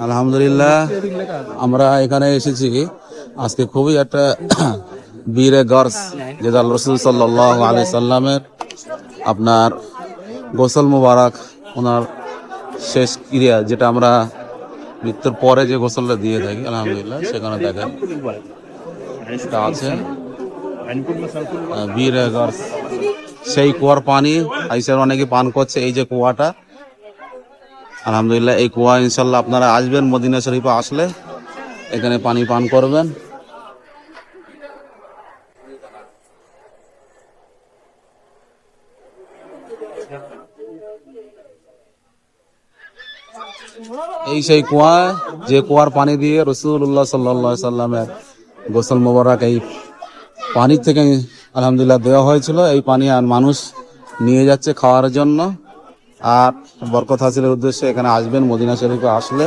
আলহামদুলিল্লাহ, আমরা এখানে এসেছি। আজকে খুবই একটা বীরে গর্স, যেটা রসুল সাল্লাহ আলি সাল্লামের আপনার গোসল মুবারক, ওনার শেষ ক্রিয়া, যেটা আমরা মৃত্যুর পরে যে গোসলটা দিয়ে থাকি, আলহামদুলিল্লাহ, সেখানে দেখেন। এটা আছে। বীরে গর্স। সেই কুয়ার পানি, আইসার অনেকে পান করছে, এই যে কুয়াটা আলহামদুলিল্লাহ, এই কুয়া ইনশাল্লাহ আপনারা আসবেন, মদিনা শরীফে আসলে এখানে পানি পান করবেন। এই সেই কুয়া, যে কুয়ার পানি দিয়ে রসুল্লাহ সাল্লা সাল্লামের গোসল মোবারক, এই পানির থেকে আলহামদুলিল্লাহ দেওয়া হয়েছিল। এই পানি আর মানুষ নিয়ে যাচ্ছে খাওয়ার জন্য। আর বরকত হাসিলের উদ্দেশ্যে এখানে আসবেন মদিনা শরীফে আসলে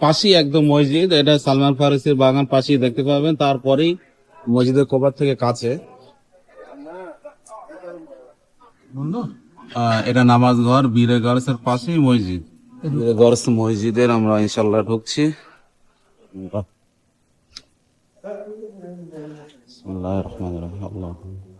পাশেই একদম মসজিদ এটা সালমান ফারুসির বাগান পাশেই দেখতে পাবেন। তারপরেই মসজিদের কবার থেকে কাছে। আহ, এটা নামাজ ঘর বীরে গার্লসের পাশেই মসজিদ। বীরে গার্লস মসজিদের আমরা ইনশাল্লাহ ঢুকছি। بسم الله الرحمن الرحيم. اللهم